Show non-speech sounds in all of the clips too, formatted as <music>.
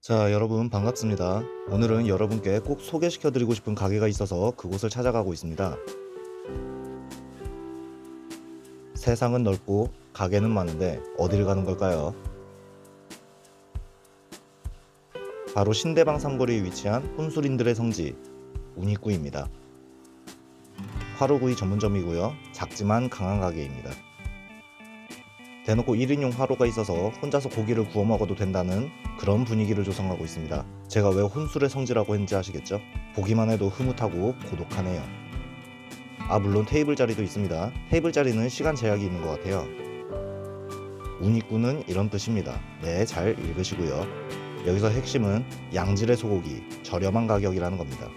자, 여러분 반갑습니다. 오늘은 여러분께 꼭 소개시켜 드리고 싶은 가게가 있어서 그곳을 찾아가고 있습니다. 세상은 넓고 가게는 많은데 어딜 가는 걸까요? 바로 신대방 삼거리에 위치한 혼술인들의 성지 운익구입니다. 화로구이 전문점이고요. 작지만 강한 가게입니다. 대놓고 1인용 화로가 있어서 혼자서 고기를 구워 먹어도 된다는 그런 분위기를 조성하고 있습니다. 제가 왜 혼술의 성지라고 했는지 아시겠죠? 보기만 해도 흐뭇하고 고독하네요. 아 물론 테이블 자리도 있습니다. 테이블 자리는 시간 제약이 있는 것 같아요. 운익구는 이런 뜻입니다. 네, 잘 읽으시고요. 여기서 핵심은 양질의 소고기, 저렴한 가격이라는 겁니다.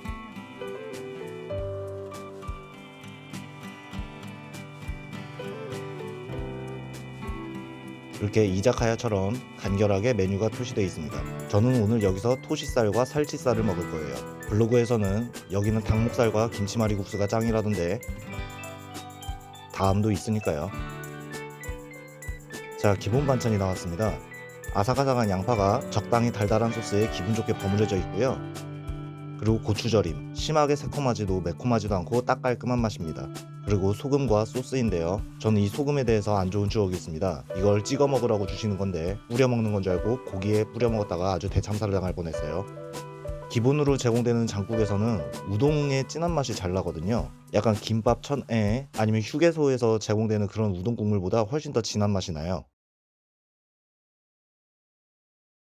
이렇게 이자카야처럼 간결하게 메뉴가 표시되어 있습니다. 저는 오늘 여기서 토시살과 살치살을 먹을 거예요. 블로그에서는 여기는 닭목살과 김치말이 국수가 짱이라던데 다음도 있으니까요. 자, 기본 반찬이 나왔습니다. 아삭아삭한 양파가 적당히 달달한 소스에 기분 좋게 버무려져 있고요. 그리고 고추절임, 심하게 새콤하지도 매콤하지도 않고 딱 깔끔한 맛입니다. 그리고 소금과 소스인데요. 저는 이 소금에 대해서 안 좋은 추억이 있습니다. 이걸 찍어 먹으라고 주시는 건데 뿌려 먹는 건 줄 알고 고기에 뿌려 먹었다가 아주 대참사를 당할 뻔했어요. 기본으로 제공되는 장국에서는 우동의 진한 맛이 잘 나거든요. 약간 김밥 천에 아니면 휴게소에서 제공되는 그런 우동 국물보다 훨씬 더 진한 맛이 나요.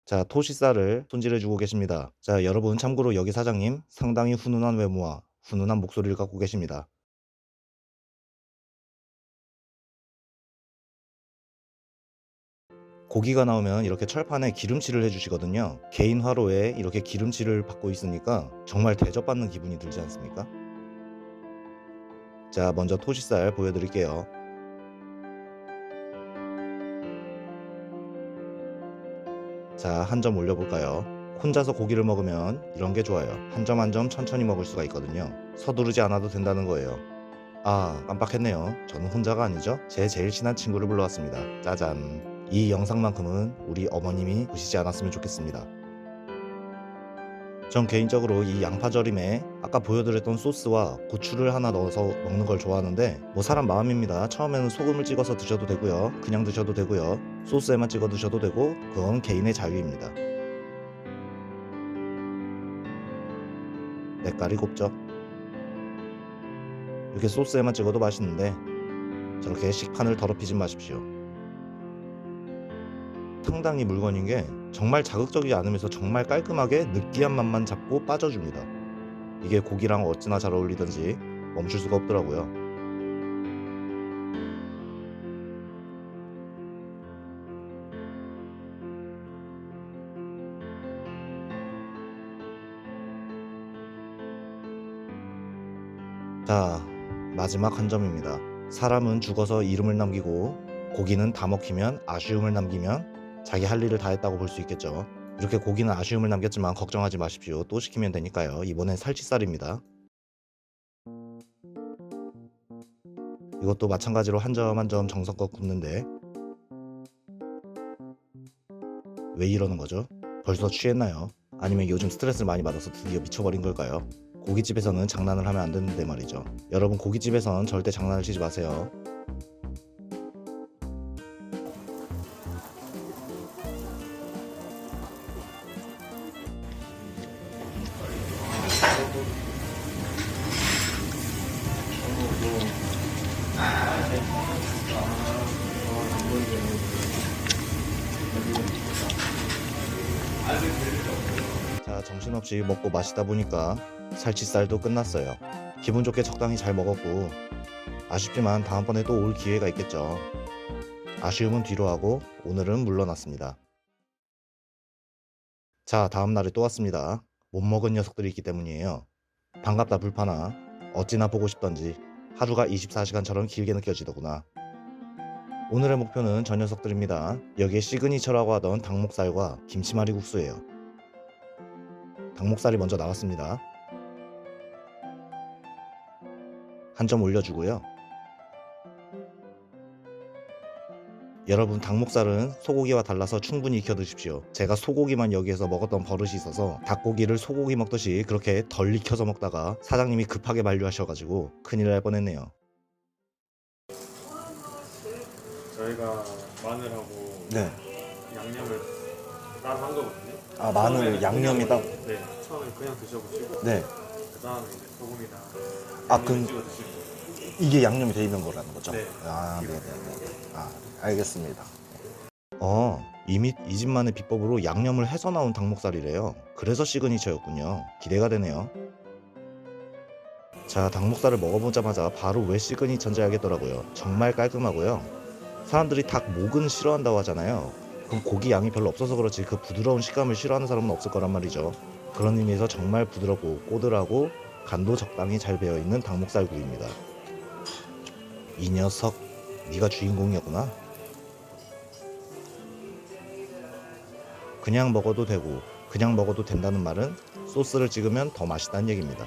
자, 토시살을 손질해 주고 계십니다. 자, 여러분 참고로 여기 사장님 상당히 훈훈한 외모와 훈훈한 목소리를 갖고 계십니다. 고기가 나오면 이렇게 철판에 기름칠을 해주시거든요. 개인 화로에 이렇게 기름칠을 받고 있으니까 정말 대접받는 기분이 들지 않습니까? 자, 먼저 토시살 보여드릴게요. 자, 한 점 올려볼까요? 혼자서 고기를 먹으면 이런 게 좋아요. 한 점 한 점 천천히 먹을 수가 있거든요. 서두르지 않아도 된다는 거예요. 아, 깜빡했네요. 저는 혼자가 아니죠. 제 제일 친한 친구를 불러왔습니다. 짜잔. 이 영상만큼은 우리 어머님이 보시지 않았으면 좋겠습니다. 전 개인적으로 이 양파절임에 아까 보여드렸던 소스와 고추를 하나 넣어서 먹는 걸 좋아하는데 뭐 사람 마음입니다. 처음에는 소금을 찍어서 드셔도 되고요. 그냥 드셔도 되고요. 소스에만 찍어 드셔도 되고 그건 개인의 자유입니다. 때깔이 곱죠? 이렇게 소스에만 찍어도 맛있는데 저렇게 식판을 더럽히지 마십시오. 상당히 물건인 게 정말 자극적이지 않으면서 정말 깔끔하게 느끼한 맛만 잡고 빠져줍니다. 이게 고기랑 어찌나 잘 어울리던지 멈출 수가 없더라고요. 자, 마지막 한 점입니다. 사람은 죽어서 이름을 남기고 고기는 다 먹히면 아쉬움을 남기면 자기 할 일을 다 했다고 볼 수 있겠죠. 이렇게 고기는 아쉬움을 남겼지만 걱정하지 마십시오. 또 시키면 되니까요. 이번엔 살치살입니다. 이것도 마찬가지로 한 점 한 점 정성껏 굽는데 왜 이러는 거죠? 벌써 취했나요? 아니면 요즘 스트레스를 많이 받아서 드디어 미쳐버린 걸까요? 고깃집에서는 장난을 하면 안 되는데 말이죠. 여러분 고깃집에선 절대 장난을 치지 마세요. 자, 정신없이 먹고 마시다 보니까 살치살도 끝났어요. 기분 좋게 적당히 잘 먹었고 아쉽지만 다음번에 또 올 기회가 있겠죠. 아쉬움은 뒤로 하고 오늘은 물러났습니다. 자, 다음 날에 또 왔습니다. 못 먹은 녀석들이 있기 때문이에요. 반갑다 불파나 어찌나 보고 싶던지 하루가 24시간처럼 길게 느껴지더구나. 오늘의 목표는 저 녀석들입니다. 여기에 시그니처라고 하던 닭목살과 김치말이 국수예요. 닭목살이 먼저 나왔습니다. 한 점 올려주고요. 여러분 닭목살은 소고기와 달라서 충분히 익혀 드십시오. 제가 소고기만 여기에서 먹었던 버릇이 있어서 닭고기를 소고기 먹듯이 그렇게 덜 익혀서 먹다가 사장님이 급하게 만류하셔가지고 큰일 날 뻔했네요. 저희가 마늘하고 네. 양념을 따로 한 거거든요. 아 마늘 양념이 따. 그냥- 네, 처음에 그냥 드셔보시고 네. 그 다음에 이제 소금이나 아, 양념 그- 찍어 드시면 돼요. 이게 양념이 돼 있는 거라는 거죠? 네. 아, 네네네. 아, 알겠습니다. 어, 이미 이 집만의 비법으로 양념을 해서 나온 닭목살이래요. 그래서 시그니처였군요. 기대가 되네요. 자, 닭목살을 먹어보자마자 바로 왜 시그니처인지 알겠더라고요. 정말 깔끔하고요. 사람들이 닭 목은 싫어한다고 하잖아요. 그럼 고기 양이 별로 없어서 그렇지 그 부드러운 식감을 싫어하는 사람은 없을 거란 말이죠. 그런 의미에서 정말 부드럽고 꼬들하고 간도 적당히 잘 배어 있는 닭목살 구이입니다. 이 녀석, 네가 주인공이었구나. 그냥 먹어도 되고 그냥 먹어도 된다는 말은 소스를 찍으면 더 맛있다는 얘기입니다.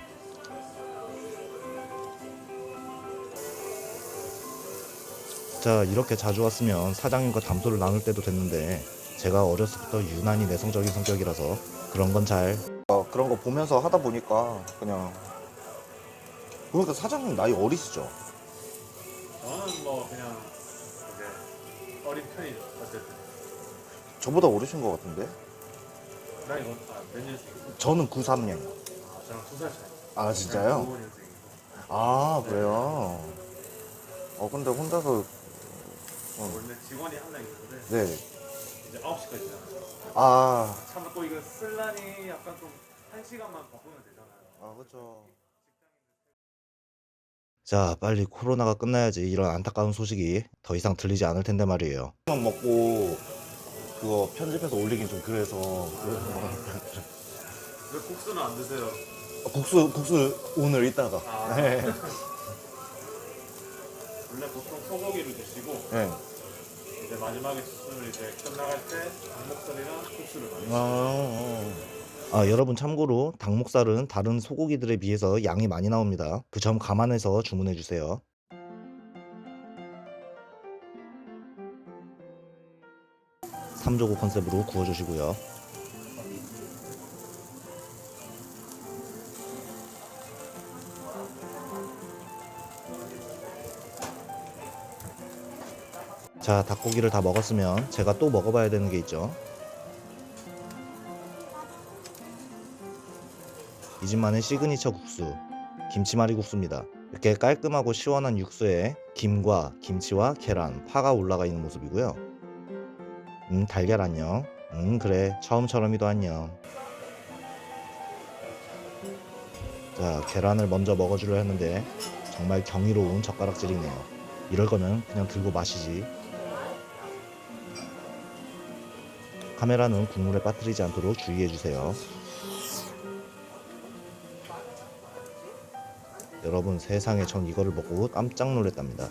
자, 이렇게 자주 왔으면 사장님과 담소를 나눌 때도 됐는데 제가 어렸을 때부터 유난히 내성적인 성격이라서 그런 건잘 어, 그런 거 보면서 하다 보니까 그냥 그러니까 사장님 나이 어리시죠? 저는 뭐 그냥 이제 어린 편이죠. 어쨌든 저보다 어리신 것 같은데? 나이 건 아, 몇 년생이세요? 저는 93년. 아, 저랑 두살 차이. 아 진짜요? 95년생이고 아 그래요. 어 근데 혼자서 원래 직원이 한 명 있는데 네. 이제 9시까지 잖아요 아, 참고 이거 쓸라니 약간 좀 한 시간만 바꾸면 되잖아요. 아 그렇죠. 자, 빨리 코로나가 끝나야지 이런 안타까운 소식이 더 이상 들리지 않을 텐데 말이에요. 만 먹고 그거 편집해서 올리긴 좀 그래서 왜 국수는 안 드세요? 국수 국수 오늘 이따가. 아. 네. <laughs> 원래 보통 소고기를 드시고 네. 이제 마지막에 수술 이제 끝나갈 때 닭목살이랑 국수를 많이 아, 아, 여러분 참고로 닭목살은 다른 소고기들에 비해서 양이 많이 나옵니다. 그 점 감안해서 주문해 주세요. 삼조고 컨셉으로 구워주시고요. 자, 닭고기를 다 먹었으면 제가 또 먹어봐야 되는 게 있죠. 이 집만의 시그니처 국수 김치말이 국수입니다. 이렇게 깔끔하고 시원한 육수에 김과 김치와 계란, 파가 올라가 있는 모습이고요. 음 달걀 안녕. 음 그래 처음처럼이도 안녕. 자 계란을 먼저 먹어주려 했는데 정말 경이로운 젓가락질이네요. 이럴 거면 그냥 들고 마시지. 카메라는 국물에 빠뜨리지 않도록 주의해 주세요. 여러분 세상에 전 이거를 먹고 깜짝 놀랐답니다.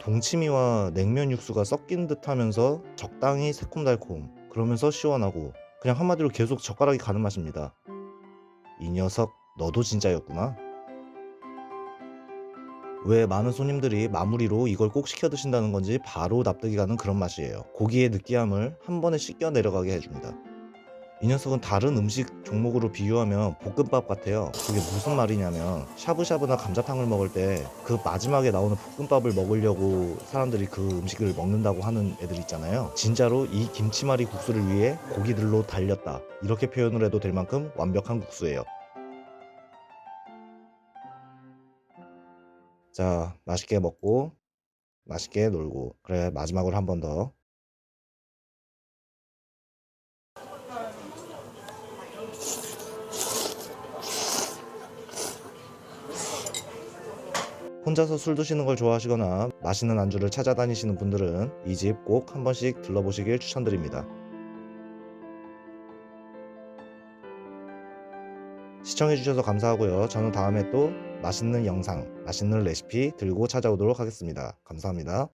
동치미와 냉면 육수가 섞인 듯 하면서 적당히 새콤달콤 그러면서 시원하고 그냥 한마디로 계속 젓가락이 가는 맛입니다. 이 녀석 너도 진짜였구나. 왜 많은 손님들이 마무리로 이걸 꼭 시켜 드신다는 건지 바로 납득이 가는 그런 맛이에요. 고기의 느끼함을 한 번에 씻겨 내려가게 해줍니다. 이 녀석은 다른 음식 종목으로 비유하면 볶음밥 같아요. 그게 무슨 말이냐면 샤브샤브나 감자탕을 먹을 때 그 마지막에 나오는 볶음밥을 먹으려고 사람들이 그 음식을 먹는다고 하는 애들 있잖아요. 진짜로 이 김치말이 국수를 위해 고기들로 달렸다. 이렇게 표현을 해도 될 만큼 완벽한 국수예요. 자, 맛있게 먹고 맛있게 놀고 그래 마지막으로 한 번 더. 혼자서 술 드시는 걸 좋아하시거나 맛있는 안주를 찾아다니시는 분들은 이 집 꼭 한 번씩 들러보시길 추천드립니다. 시청해주셔서 감사하고요. 저는 다음에 또 맛있는 영상, 맛있는 레시피 들고 찾아오도록 하겠습니다. 감사합니다.